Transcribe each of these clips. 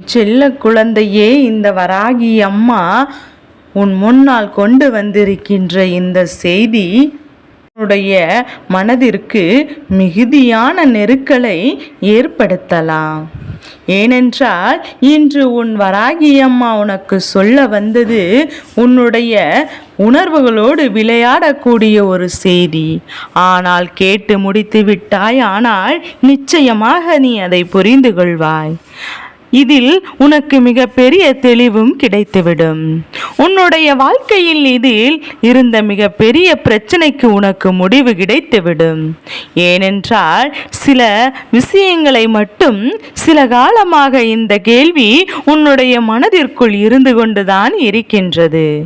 செல்ல குழந்தையே இந்த வராகி அம்மா உன் முன்னால் கொண்டு வந்திருக்கின்ற இந்த செய்தி உன்னுடைய மனதிற்கு மிகுதியான நெருக்கலை ஏற்படுத்தலாம். ஏனென்றால் இன்று உன் வராகி அம்மா உனக்கு சொல்ல வந்தது உன்னுடைய உணர்வுகளோடு விளையாடக்கூடிய ஒரு செய்தி. ஆனால் கேட்டு முடித்து விட்டாய் ஆனால் நிச்சயமாக நீ அதை புரிந்து கொள்வாய். இதில் உனக்கு மிகப்பெரிய தெளிவும் கிடைத்துவிடும். உன்னுடைய வாழ்க்கையில் இதில் இருந்த மிகப்பெரிய பிரச்சனைக்கு உனக்கு முடிவு கிடைத்துவிடும். ஏனென்றால் சில விஷயங்களை மட்டும் சில காலமாக இந்த கேள்வி உன்னுடைய மனதிற்குள் இருந்து கொண்டுதான் இருக்கின்றது.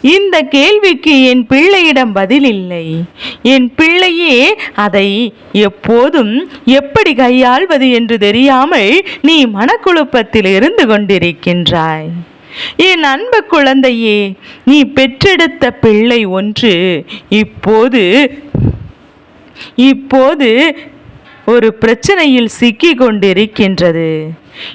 இந்த கேள்விக்கு என் பிள்ளையிடம் பதில் இல்லை என் பிள்ளையே அதை எப்போதும் எப்படி கையாள்வது என்று தெரியாமல் நீ மனக்குழப்பத்தில் இருந்து கொண்டிருக்கின்றாய். என் அன்பு குழந்தையே நீ பெற்றெடுத்த பிள்ளை ஒன்று இப்போது இப்போது ஒரு பிரச்சனையில் சிக்கி கொண்டிருக்கின்றது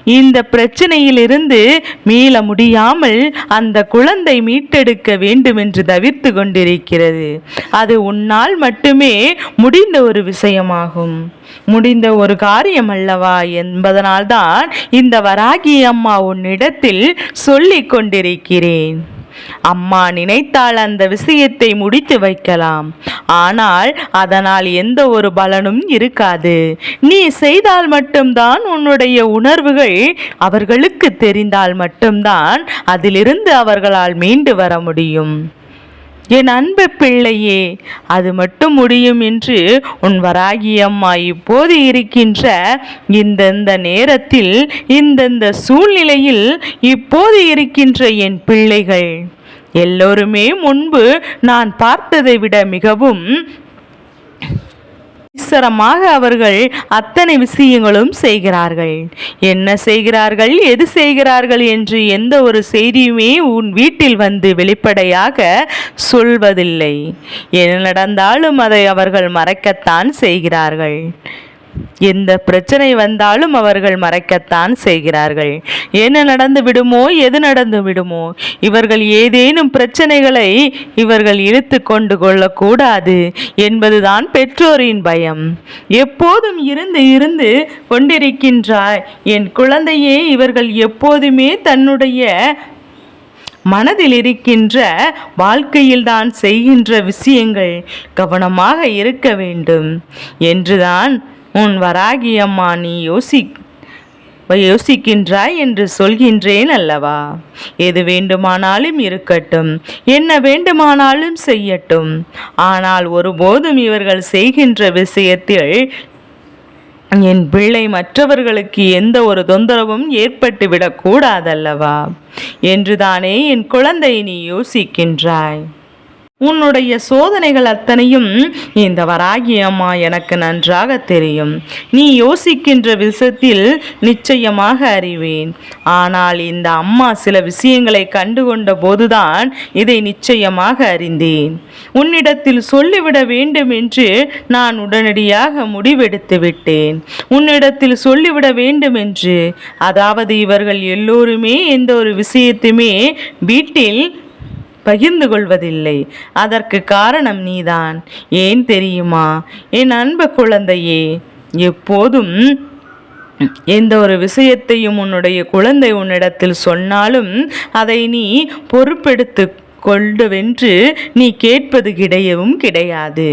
இந்த பிரச்சனையிலிருந்து மீள முடியாமல் அந்த குழந்தை மீட்டெடுக்க வேண்டும் என்று தவிர்த்து கொண்டிருக்கிறது. அது உன்னால் மட்டுமே முடிந்த ஒரு விஷயமாகும். முடிந்த ஒரு காரியம் அல்லவா என்பதனால்தான் இந்த வராகி அம்மா உன்னிடத்தில் சொல்லிக் கொண்டிருக்கிறேன். அம்மா நினைத்தால் அந்த விஷயத்தை முடித்து வைக்கலாம். ஆனால் அதனால் எந்த ஒரு பலனும் இருக்காது. நீ செய்தால் மட்டும்தான் உன்னுடைய உணர்வுகள் அவர்களுக்கு தெரிந்தால் மட்டும்தான் அதிலிருந்து அவர்களால் மீண்டு வர முடியும். என் அன்பு பிள்ளையே அது மட்டும் முடியும் என்று உன் வராகி அம்மா இப்போது இருக்கின்ற இந்தந்த நேரத்தில் இந்தந்த சூழ்நிலையில் இப்போது இருக்கின்ற என் பிள்ளைகள். எல்லோருமே முன்பு நான் பார்த்ததை விட மிகவும் அவசரமாக அவர்கள் அத்தனை விஷயங்களும் செய்கிறார்கள். என்ன செய்கிறார்கள்? எது செய்கிறார்கள்? என்று எந்த ஒரு செய்தியுமே உன் வீட்டில் வந்து வெளிப்படையாக சொல்வதில்லை. என்ன நடந்தாலும் அதை அவர்கள் மறைக்கத்தான் செய்கிறார்கள். எந்த பிரச்சனை வந்தாலும் அவர்கள் மறைக்கத்தான் செய்கிறார்கள். என்ன நடந்து விடுமோ எது நடந்து விடுமோ இவர்கள் ஏதேனும் பிரச்சனைகளை இவர்கள் இழுத்து கொண்டு கொள்ளக்கூடாது என்பதுதான் பெற்றோரின் பயம். எப்போதும் இருந்து இருந்து கொண்டிருக்கின்றாய். என் குழந்தையே இவர்கள் எப்போதுமே தன்னுடைய மனதில் இருக்கின்ற வாழ்க்கையில் தான் செய்கின்ற விஷயங்கள் கவனமாக இருக்க வேண்டும். என்றுதான் உன் வராகி அம்மா நீ யோசி யோசிக்கின்றாய் என்று சொல்கின்றேன் அல்லவா? எது வேண்டுமானாலும் இருக்கட்டும் என்ன வேண்டுமானாலும் செய்யட்டும். ஆனால் ஒருபோதும் இவர்கள் செய்கின்ற விஷயத்தில் என் பிள்ளை மற்றவர்களுக்கு எந்த ஒரு தொந்தரவும் ஏற்பட்டுவிடக் கூடாதல்லவா என்றுதானே என் குழந்தை நீ யோசிக்கின்றாய். உன்னுடைய சோதனைகள் அத்தனையும் இந்த வராகி அம்மா எனக்கு நன்றாக தெரியும். நீ யோசிக்கின்ற விஷயத்தில் நிச்சயமாக அறிவேன். ஆனால் இந்த அம்மா சில விஷயங்களை கண்டுகொண்ட போதுதான் இதை நிச்சயமாக அறிந்தேன். உன்னிடத்தில் சொல்லிவிட வேண்டும் என்று நான் உடனடியாக முடிவெடுத்து விட்டேன். உன்னிடத்தில் சொல்லிவிட வேண்டும் என்று. அதாவது இவர்கள் எல்லோருமே எந்த ஒரு விஷயத்தையுமே வீட்டில் பகிர்ந்து கொள்வதில்லை அதற்கு காரணம் நீதான். ஏன் தெரியுமா? என் அன்பு குழந்தையே எப்போதும் எந்த ஒரு விஷயத்தையும் உன்னுடைய குழந்தை உன்னிடத்தில் சொன்னாலும் அதை நீ பொறுப்பெடுத்து கொண்டுவென்று நீ கேட்பது கிடையவும் கிடையாது.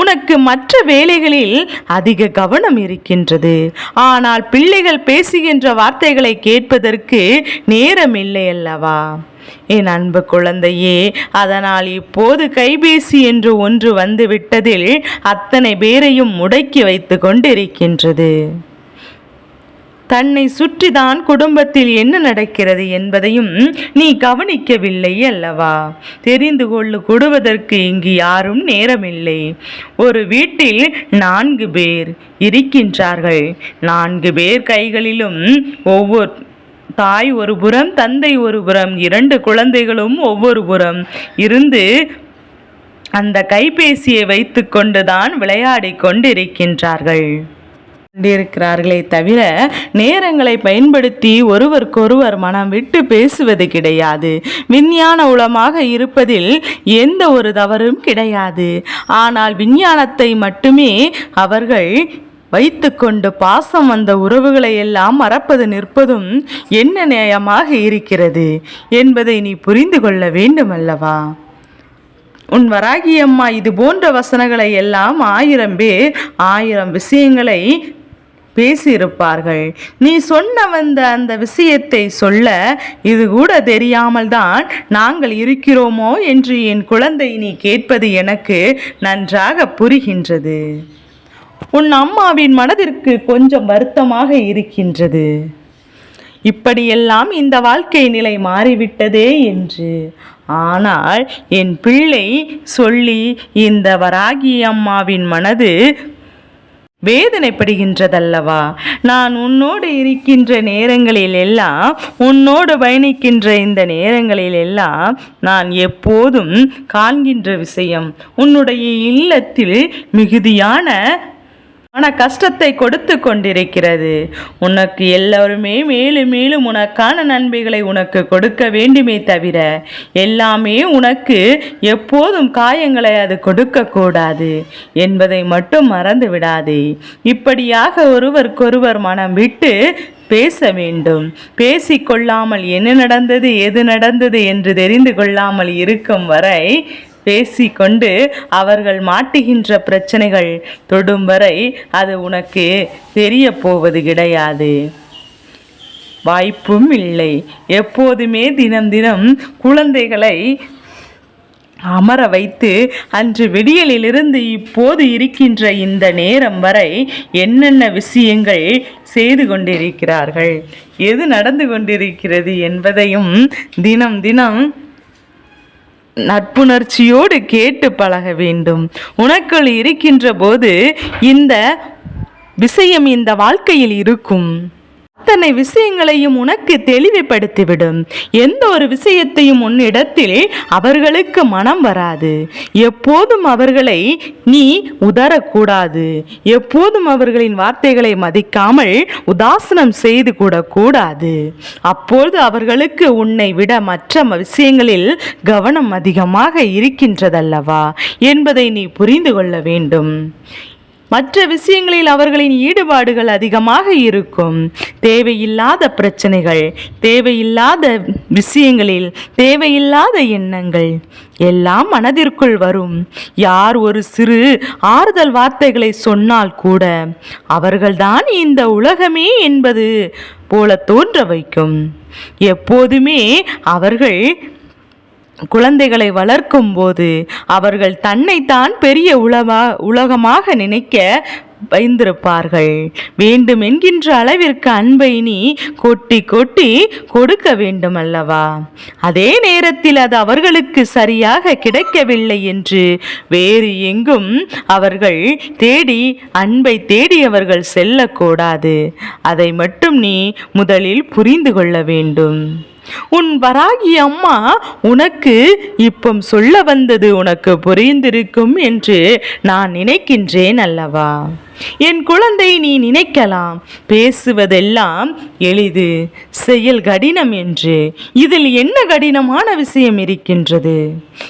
உனக்கு மற்ற வேலைகளில் அதிக கவனம் இருக்கின்றது. ஆனால் பிள்ளைகள் பேசுகின்ற வார்த்தைகளை கேட்பதற்கு நேரம் இல்லை அல்லவா? என் அன்பு குழந்தையே அதனால் இப்போது கைபேசி என்று ஒன்று வந்து விட்டதில் அத்தனை பேரையும் முடக்கி வைத்து கொண்டிருக்கின்றது. தன்னை சுற்றிதான் குடும்பத்தில் என்ன நடக்கிறது என்பதையும் நீ கவனிக்கவில்லை அல்லவா? தெரிந்து கொள்ளு கொடுவதற்கு இங்கு யாரும் நேரமில்லை. ஒரு வீட்டில் நான்கு பேர் இருக்கின்றார்கள். நான்கு பேர் கைகளிலும் ஒவ்வொரு தாய் ஒரு புறம் தந்தை ஒரு புறம் இரண்டு குழந்தைகளும் ஒவ்வொரு புறம். இருந்து அந்த கைபேசியை வைத்துக்கொண்டுதான் விளையாடிக் கொண்டிருக்கின்றார்கள். கொண்டிருக்கிறார்களே தவிர நேரங்களை பயன்படுத்தி ஒருவருக்கொருவர் மனம் விட்டு பேசுவது கிடையாது. விஞ்ஞான உளமாக இருப்பதில் எந்த ஒரு தவறும் கிடையாது. ஆனால் விஞ்ஞானத்தை மட்டுமே அவர்கள் வைத்துக்கொண்டு பாசம் வந்த உறவுகளை எல்லாம் மறப்பது நிற்பதும் என்ன நியாயமாக இருக்கிறது என்பதை நீ புரிந்து கொள்ள வேண்டுமல்லவா? உன் வராகி அம்மா இது போன்ற வசனங்களை எல்லாம் ஆயிரம் பேர் ஆயிரம் விஷயங்களை பேசியிருப்பார்கள். நீ சொன்ன வந்த அந்த விஷயத்தை சொல்ல இது கூட தெரியாமல் தான் நாங்கள் இருக்கிறோமோ என்று என் குழந்தை நீ கேட்பது எனக்கு நன்றாக புரிகின்றது. உன் அம்மாவின் மனதிற்கு கொஞ்சம் வருத்தமாக இருக்கின்றது. இப்படியெல்லாம் இந்த வாழ்க்கை நிலை மாறிவிட்டதே என்று. ஆனால் என் பிள்ளை சொல்லி இந்த வராகி அம்மாவின் மனது வேதனைப்படுகின்றதல்லவா? நான் உன்னோடு இருக்கின்ற நேரங்களில் எல்லாம் உன்னோடு பயணிக்கின்ற இந்த நேரங்களில் எல்லாம் நான் எப்போதும் காண்கின்ற விஷயம் உன்னுடைய இல்லத்தில் மிகுதியான ஆனால் கஷ்டத்தை கொடுத்து கொண்டிருக்கிறது. உனக்கு எல்லோருமே மேலும் மேலும் உனக்கான நன்மைகளை உனக்கு கொடுக்க வேண்டுமே தவிர எல்லாமே உனக்கு எப்போதும் காயங்களை அது கொடுக்கக்கூடாது என்பதை மட்டும் மறந்து விடாதே. இப்படியாக ஒருவருக்கொருவர் மனம் விட்டு பேச வேண்டும். பேசிக்கொள்ளாமல் என்ன நடந்தது எது நடந்தது என்று தெரிந்து கொள்ளாமல் இருக்கும் வரை பேசிக்கொண்டு அவர்கள் மாட்டுகின்ற பிரச்சனைகள் தொடும் வரை அது உனக்கு தெரிய போவது கிடையாது. வாய்ப்பும் இல்லை. எப்போதுமே தினம் தினம் குழந்தைகளை அமர வைத்து அன்று விடியலிலிருந்து இப்போது இருக்கின்ற இந்த நேரம் வரை என்னென்ன விஷயங்கள் செய்து கொண்டிருக்கிறார்கள்? எது நடந்து கொண்டிருக்கிறது என்பதையும் தினம் தினம் நட்புணர்ச்சியோடு கேட்டு பழக வேண்டும். உனக்குள் இருக்கின்ற போது இந்த விஷயம் இந்த வாழ்க்கையில் இருக்கும். அத்தனை விஷயங்களையும் உனக்கு தெளிவுபடுத்திவிடும். எந்த ஒரு விஷயத்தையும் உன்னிடத்தில் அவர்களுக்கு மனம் வராது. எப்போதும் அவர்களை நீ உதறக்கூடாது. எப்போதும் அவர்களின் வார்த்தைகளை மதிக்காமல் உதாசனம் செய்து கூட கூடாது அப்பொழுது அவர்களுக்கு உன்னை விட மற்ற விஷயங்களில் கவனம் அதிகமாக இருக்கின்றதல்லவா என்பதை நீ புரிந்து கொள்ள வேண்டும். மற்ற விஷயங்களில் அவர்களின் ஈடுபாடுகள் அதிகமாக இருக்கும். தேவையில்லாத பிரச்சனைகள் தேவையில்லாத விஷயங்களில் தேவையில்லாத எண்ணங்கள் எல்லாம் மனதிற்குள் வரும். யார் ஒரு சிறு ஆறுதல் வார்த்தைகளை சொன்னால் கூட அவர்கள்தான் இந்த உலகமே என்பது போல தோன்ற வைக்கும். எப்போதுமே அவர்கள் குழந்தைகளை வளர்க்கும் போது அவர்கள் தன்னைத்தான் பெரிய உலகமா உலகமாக நினைக்க வைந்திருப்பார்கள் வேண்டும் என்கின்ற அளவிற்கு அன்பை நீ கொட்டி கொட்டி கொடுக்க வேண்டும் அல்லவா அதே நேரத்தில் அது அவர்களுக்கு சரியாக கிடைக்கவில்லை என்று வேறு எங்கும் அவர்கள் தேடி அன்பை தேடி அவர்கள் செல்லக்கூடாது. அதை மட்டும் நீ முதலில் புரிந்து கொள்ள வேண்டும். உன் வராகி அம்மா உனக்கு இப்போ சொல்ல வந்தது உனக்கு புரிந்திருக்கும் என்று நான் நினைக்கின்றேன் அல்லவா? என் குழந்தை நீ நினைக்கலாம். பேசுவதெல்லாம் எளிது. செயல் கடினம் என்று. இதில் என்ன கடினமான விஷயம் இருக்கின்றது?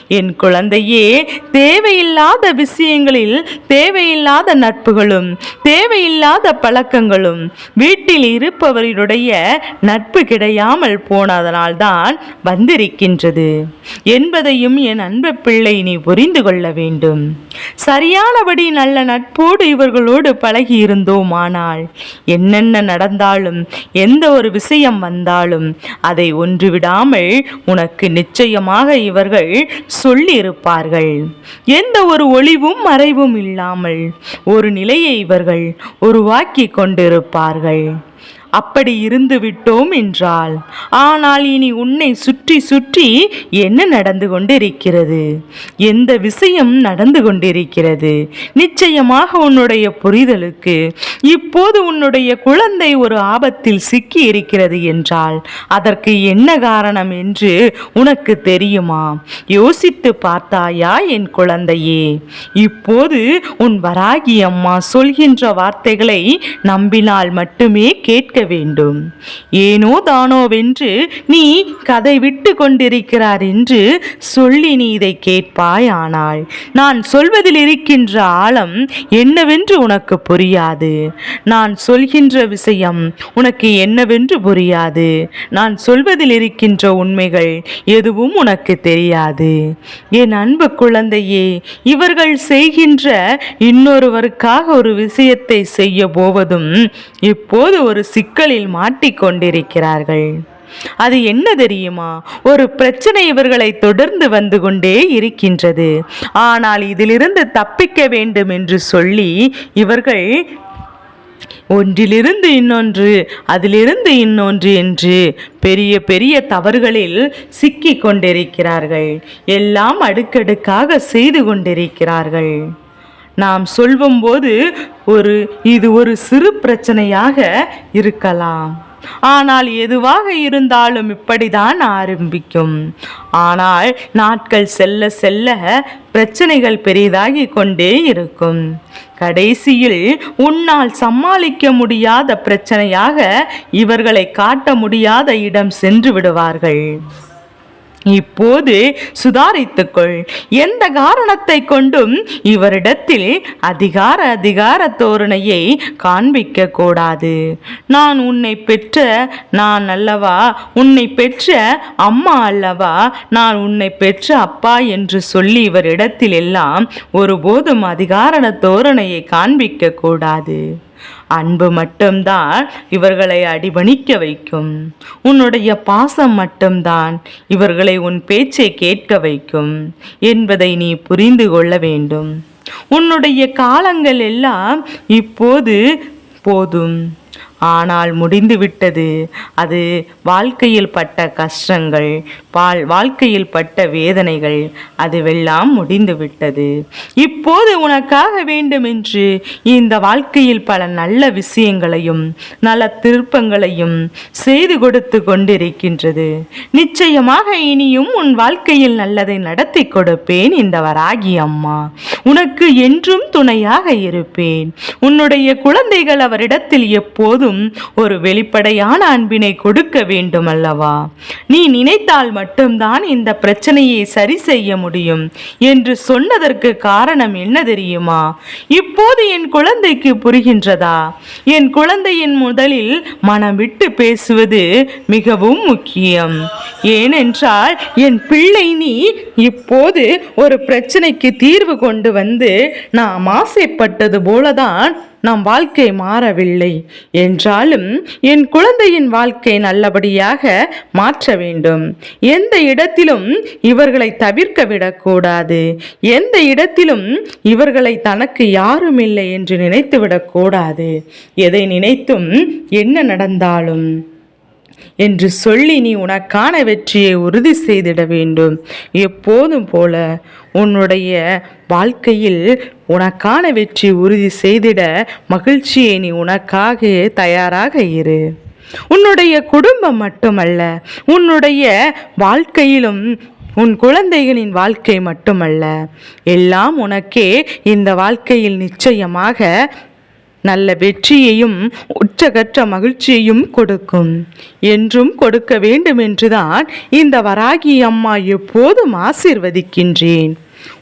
என் குழந்தையே தேவையில்லாத விஷயங்களில் தேவையில்லாத நட்புகளும் தேவையில்லாத பழக்கங்களும் வீட்டில் இருப்பவருடைய நட்பு கிடையாமல் போனதனால்தான் வந்திருக்கின்றது. என்பதையும் என் அன்பு பிள்ளை நீ புரிந்து கொள்ள வேண்டும். சரியானபடி நல்ல நட்போடு இவர்களோடு பழகி இருந்தோமானால் என்னென்ன நடந்தாலும் எந்த ஒரு விஷயம் வந்தாலும் அதை ஒன்றுவிடாமல் உனக்கு நிச்சயமாக இவர்கள் சொல்லியிருப்பார்கள். எந்த ஒரு ஒளிவும் மறைவும் இல்லாமல் ஒரு நிலையை இவர்கள் உருவாக்கி கொண்டிருப்பார்கள். அப்படி இருந்து விட்டோம் என்றாள். ஆனால் இனி உன்னை சுற்றி சுற்றி என்ன நடந்து கொண்டிருக்கிறது? எந்த விஷயம் நடந்து கொண்டிருக்கிறது? நிச்சயமாக உன்னுடைய புரிதலுக்கு. இப்போது உன்னுடைய குழந்தை ஒரு ஆபத்தில் சிக்கி இருக்கிறது என்றால் அதற்கு என்ன காரணம் என்று உனக்கு தெரியுமா? யோசித்து பார்த்தாயா என் குழந்தையே? இப்போது உன் வராகி அம்மா சொல்கின்ற வார்த்தைகளை நம்பினால் மட்டுமே கேட்க வேண்டும். ஏனோ தானோவென்று நீ கதை விட்டு கொண்டிருக்கிறார் என்று சொல்லி நீ இதை கேட்பாய் ஆனால் நான் சொல்வதில் இருக்கின்ற ஆழம் என்னவென்று உனக்கு புரியாது. நான் சொல்கின்ற விஷயம் உனக்கு என்னவென்று புரியாது. நான் சொல்வதில் இருக்கின்ற உண்மைகள் எதுவும் உனக்கு தெரியாது. என் அன்பு குழந்தையே இவர்கள் செய்கின்ற இன்னொருவருக்காக ஒரு விஷயத்தை செய்ய போவதும் இப்போது ஒரு சிக்கலில் மாட்டிக்கொண்டிருக்கிறார்கள். அது என்ன தெரியுமா? ஒரு பிரச்சனை இவர்களை தொடர்ந்து வந்து கொண்டே இருக்கின்றது. ஆனால் இதிலிருந்து தப்பிக்க வேண்டும் என்று சொல்லி இவர்கள் ஒன்றிலிருந்து இன்னொன்று அதிலிருந்து இன்னொன்று என்று பெரிய பெரிய தவறுகளில் சிக்கி கொண்டிருக்கிறார்கள் எல்லாம் அடுக்கடுக்காக செய்து கொண்டிருக்கிறார்கள். நாம் சொல்லும்போது ஒரு இது ஒரு சிறு பிரச்சனையாக இருக்கலாம். ஆனால் எதுவாக இருந்தாலும் இப்படிதான் ஆரம்பிக்கும். ஆனால் நாட்கள் செல்ல செல்ல பிரச்சனைகள் பெரிதாகி கொண்டே இருக்கும். கடைசியில் உன்னால் சமாளிக்க முடியாத பிரச்சனையாக இவர்களை காட்ட முடியாத இடம் சென்று விடுவார்கள். இப்போது சுதாரித்துக்கொள். எந்த காரணத்தை கொண்டும் இவரிடத்தில் அதிகார அதிகார தோரணையை காண்பிக்க கூடாது நான் உன்னை பெற்ற நான் அல்லவா? உன்னை பெற்ற அம்மா அல்லவா? நான் உன்னை பெற்ற அப்பா என்று சொல்லி இவரிடத்தில் எல்லாம் ஒருபோதும் அதிகார தோரணையை காண்பிக்க கூடாது அன்பு மட்டும்தான் இவர்களை அடிபணிக்க வைக்கும். உன்னுடைய பாசம் மட்டும்தான் இவர்களை உன் பேச்சை கேட்க வைக்கும் என்பதை நீ புரிந்து கொள்ள வேண்டும். உன்னுடைய காலங்கள் எல்லாம் இப்போது போதும். ஆனால் முடிந்துவிட்டது. அது வாழ்க்கையில் பட்ட கஷ்டங்கள். வாழ் வாழ்க்கையில் பட்ட வேதனைகள் அதுவெல்லாம் முடிந்துவிட்டது. இப்போது உனக்காக வேண்டுமென்று இந்த வாழ்க்கையில் பல நல்ல விஷயங்களையும் நல்ல திருப்பங்களையும் செய்து கொடுத்து கொண்டிருக்கின்றது. நிச்சயமாக இனியும் உன் வாழ்க்கையில் நல்லதை நடத்தி கொடுப்பேன் இந்த வராகி அம்மா. உனக்கு என்றும் துணையாக இருப்பேன். உன்னுடைய குழந்தைகள் அவரிடத்தில் எப்போதும் ஒரு வெளிப்படையான அன்பினை கொடுக்க வேண்டும் அல்லவா நீ நினைத்தால் மட்டும் மட்டும்தான் இந்த பிரச்சனையை சரி செய்ய முடியும் என்று சொன்னதற்கு காரணம் என்ன தெரியுமா? இப்போது என் குழந்தைக்கு புரிகின்றதா? என் குழந்தையின் முதலில் மனம் விட்டு பேசுவது மிகவும் முக்கியம். ஏனென்றால் என் பிள்ளை நீ இப்போது ஒரு பிரச்சனைக்கு தீர்வு கொண்டு வந்து நாம் ஆசைப்பட்டது போலதான் நம் வாழ்க்கை மாறவில்லை. என்றாலும் என் குழந்தையின் வாழ்க்கை நல்லபடியாக மாற்ற வேண்டும். எந்த இடத்திலும் இவர்களை தவிர்க்க விடக்கூடாது. எந்த இடத்திலும் இவர்களை தனக்கு யாரும் இல்லை என்று நினைத்து விடக்கூடாது எதை நினைத்தும் என்ன நடந்தாலும். என்று சொல்லி நீ உனக்கான வெற்றியை உறுதி செய்திட வேண்டும். எப்போதும் போல உன்னுடைய வாழ்க்கையில் உனக்கான வெற்றி உறுதி செய்திட மகிழ்ச்சியை நீ உனக்காக தயாராக இரு. உன்னுடைய குடும்பம் மட்டுமல்ல உன்னுடைய வாழ்க்கையிலும் உன் குழந்தைகளின் வாழ்க்கை மட்டுமல்ல எல்லாம் உனக்கே இந்த வாழ்க்கையில் நிச்சயமாக நல்ல வெற்றியையும் உச்சகற்ற மகிழ்ச்சியையும் கொடுக்கும். என்றும் கொடுக்க வேண்டும் என்றுதான் இந்த வராகி அம்மா எப்போதும் ஆசீர்வதிக்கின்றேன்.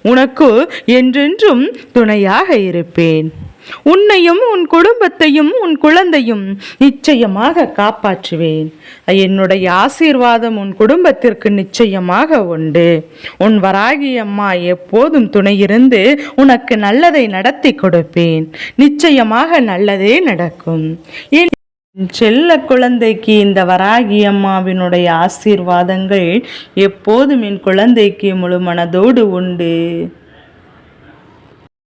உனக்கு என்றென்றும் துணையாக இருப்பேன். உன்னையும் உன் குடும்பத்தையும் உன் குழந்தையும் நிச்சயமாக காப்பாற்றுவேன். என்னுடைய ஆசீர்வாதம் உன் குடும்பத்திற்கு நிச்சயமாக உண்டு. உன் வராகி அம்மா எப்போதும் துணையிருந்து உனக்கு நல்லதை நடத்தி கொடுப்பேன். நிச்சயமாக நல்லதே நடக்கும். செல்ல குழந்தைக்கு இந்த வராகி அம்மாவினுடைய ஆசீர்வாதங்கள் எப்போதும் என் குழந்தைக்கு முழு மனதோடு உண்டு.